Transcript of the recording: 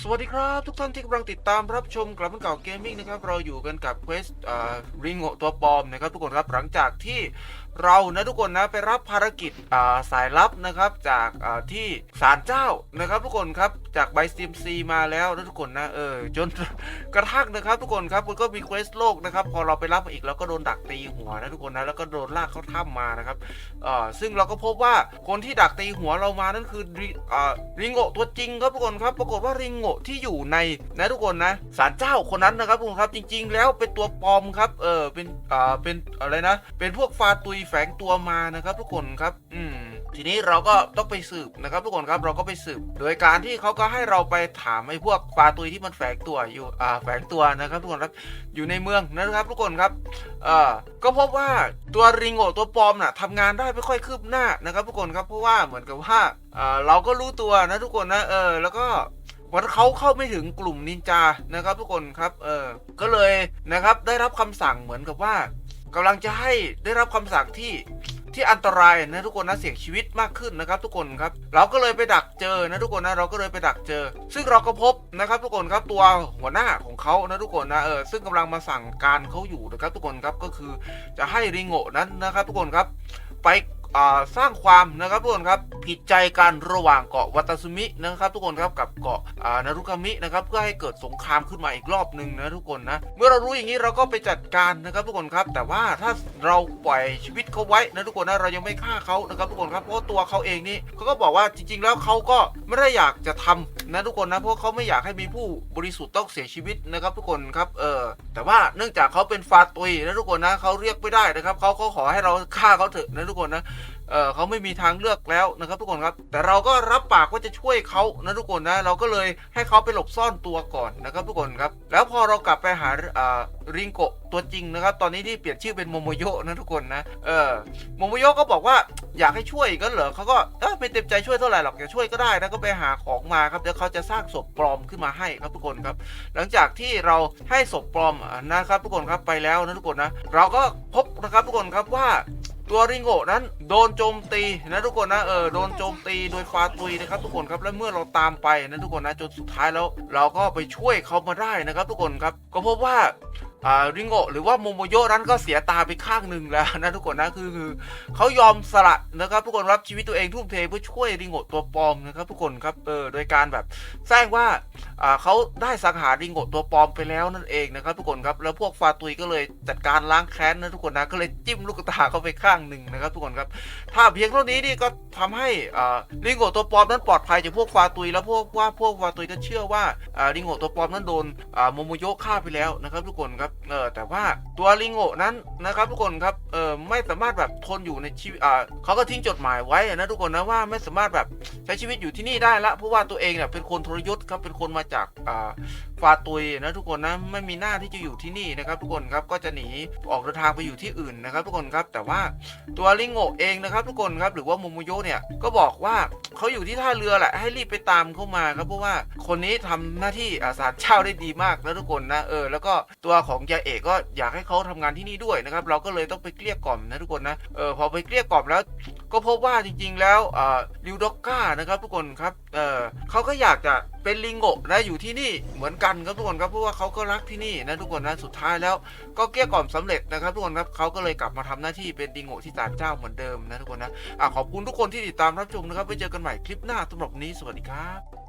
สวัสดีครับทุกท่านที่กำลังติดตามรับชมกลับมาเก่าเกมมิ่งนะครับเราอยู่กันกับเควสริงโงตัวปลอมนะครับทุกคนครับหลังจากที่เรานะทุกคนนะไปรับภารกิจสายลับนะครับจากที่ศาลเจ้านะครับทุกคนครับ จากไบสตีมซีมาแล้วนะทุกคนนะเออจนกระทั่งนะครับ ทุกคนครับมันก็มีเควสโลกนะครับ พอเราไปรับมาอีกเราก็โดนดักตีหัวนะทุกคนนะแล้วก็โดนลากเข้าถ้ำมานะครับเอ่อซึ่งเราก็พบว่าคนที่ดักตีหัวเรามานั่นคือริเอ่อริงโงตัวจริงครับทุกคนครับปรากฏว่าริงโงที่อยู่ในนะทุกคนนะศาลเจ้าคนนั้นนะครับทุกคนครับจริง ๆ แล้วเป็นตัวปลอมครับเออเป็นเอ่อเป็นอะไรนะ เป็นพวกฟาตุยแฝงตัวมานะครับ ทุกคนครับ อืม ทีนี้เราก็ต้องไปสืบนะครับทุกคนครับเราก็ไปสืบ โดยการที่เขาก็ให้เราไปถามไอ้พวกฟาตุยที่มันแฝงตัวอยู่อ่าแฝงตัวนะครับทุกคนครับอยู่ในเมืองนะครับ ทุกคนครับเอ่อก็พบว่าตัวริงโงตัวปลอมน่ะทำงานได้ไม่ค่อยคืบหน้านะครับทุกคนครับเพราะว่าเหมือนกับว่าเอ่อเราก็รู้ตัวนะทุกคนนะเออแล้วก็วันเขาเข้าไม่ถึงกลุ่มนินจานะครับ ทุกคนครับเออก็เลยนะครับได้รับคำสั่งเหมือนกับว่ากำลังจะให้ได้รับคำสั่งที่ ที่อันตรายนะทุกคนนะเสี่ยงชีวิตมากขึ้นนะครับ ทุกคนครับเราก็เลยไปดักเจอนะทุกคนนะเราก็เลยไปดักเจอ ซึ่งเราก็พบนะครับ ทุกคนครับตัวหัวหน้าของเขานะทุกคนนะเออซึ่งกำลังมาสั่งการเขาอยู่นะครับ ทุกคนครับก็คือจะให้ริงโง่นั้นนะครับ ทุกคนครับไป สร้างความนะครับทุกคนครับผิดใจกันระหว่างเกาะวัตาซุมินะครับ ทุกคนครับกับเกาะนารุกามินะครับเพื่อให้เกิดสงครามขึ้นมาอีกรอบหนึ่งนะทุกคนนะเมื่อเรารู้อย่างนี้เราก็ไปจัดการนะครับทุกคนครับ แต่ว่าถ้าเราปล่อยชีวิตเขาไว้นะทุกคนนะเรายังไม่ฆ่าเขานะครับทุกคนครับเพราะตัวเขาเองนี่เขาก็บอกว่าจริง ๆ แล้วเขาก็ไม่ได้อยากจะทำนะทุกคนนะเพราะเขาไม่อยากให้มีผู้บริสุทธิ์ต้องเสียชีวิตนะครับทุกคนครับเออแต่ว่าเนื่องจากเขาเป็นฟาตุยนะทุกคนนะเขาเรียกไม่ได้นะครับเขาเขาขอให้เราฆ่าเขาเถอะนะทุกคนนะ เออเขาไม่มีทางเลือกแล้วนะครับทุกคนครับ แต่เราก็รับปากว่าจะช่วยเขานะทุกคนนะ เราก็เลยให้เขาไปหลบซ่อนตัวก่อนนะครับทุกคนครับ แล้วพอเรากลับไปหาอ่าริงโกะตัวจริงนะครับ ตอนนี้ที่เปลี่ยนชื่อเป็นโมโมโยะนะทุกคนนะ เออ โมโมโยะก็บอกว่าอยากให้ช่วยก็เหรอเขาก็เออไม่เต็มใจช่วยเท่าไหร่หรอกจะช่วยก็ได้นะ ก็ไปหาของมาครับ เดี๋ยวเขาจะสร้างศพปลอมขึ้นมาให้ครับทุกคนครับ หลังจากที่เราให้ศพปลอมนะครับทุกคนครับไปแล้วนะทุกคนนะ เราก็พบนะครับทุกคนครับว่า ตัวริงโกะนั้นโดนโจมตีนะทุกคนนะเออโดนโจมตีโดยฟาตุยนะครับทุกคนครับและเมื่อเราตามไปนะทุกคนนะจนสุดท้ายแล้ว เราก็ไปช่วยเขามาได้นะครับ ทุกคนครับก็พบว่าอ่า ริงโกหรือว่าโมโมโยนั้นก็เสียตาไปข้างหนึ่งแล้วนะทุกคนนะคือคือเขายอมสละนะครับทุกคนรับชีวิตตัวเองทุ่มเทเพื่อช่วยริงโกตัวปลอมนะครับทุกคนครับเออโดยการแบบแจ้งว่าอ่าเขาได้สังหารริงโกตัวปลอมไปแล้วนั่นเองนะครับทุกคนครับแล้วพวกฟาตุยก็เลยจัดการล้างแค้นนะทุกคนนะก็เลยจิ้มลูกตาเข้าไปข้างหนึ่งนะครับทุกคนครับถ้าเพียงเท่านี้นี่ก็ทำให้อ่าริงโกตัวปลอมนั้นปลอดภัยจากพวกฟาตุย แล้วพวกว่าพวกฟาตุยก็เชื่อว่าอ่าริงโกตัวปลอมนั้นโดนอ่าโมโมโยฆ่าไปแล้วนะครับทุกคนครับเออแต่ว่าตัวริงโกะนั้นนะครับทุกคนครับเออไม่สามารถแบบทนอยู่ในชีวิตอ่าเขาก็ทิ้งจดหมายไว้นะทุกคนนะว่าไม่สามารถแบบใช้ชีวิตอยู่ที่นี่ได้ละเพราะว่าตัวเองเนี่ยเป็นคนทรยศครับเป็นคนมาจากอ่าฟาตุยนะทุกคนนะไม่มีหน้าที่จะอยู่ที่นี่นะครับ ทุกคนครับก็จะหนีออกเดินทางไปอยู่ที่อื่นนะครับ ทุกคนครับแต่ว่าตัวลิงโงเองนะครับ ทุกคนครับหรือว่าโมโมโยเนี่ยก็บอกว่า เขาอยู่ที่ท่าเรือแหละให้รีบไปตามเข้ามาครับเพราะว่าคนนี้ทำหน้าที่อาสาเช่าได้ดีมากนะทุกคนนะเออแล้วก็ตัวของยาเอกก็อยากให้เขาทำงานที่นี่ด้วยนะครับเราก็เลยต้องไปเกลี้ยกล่อมนะทุกคนนะเออพอไปเกลี้ยกล่อมแล้ว ก็พบว่าจริงๆแล้วลิวด็อกก้านะครับทุกคนครับเเขาก็อยากจะเป็นลิงโกะนะอยู่ที่นี่เหมือนกันครับทุกคนครับเพราะว่าเขาก็รักที่นี่นะทุกคนนะสุดท้ายแล้ว ก็เกลี้ยกล่อมสำเร็จนะครับทุกคนครับเขาก็เลยกลับมาทำหน้าที่เป็นลิงโกะที่ศาลเจ้าเหมือนเดิมนะทุกคนนะอะขอบคุณทุกคนที่ติดตามรับชมนะครับไว้เจอกันใหม่คลิปหน้าสำหรับนี้สวัสดีครับ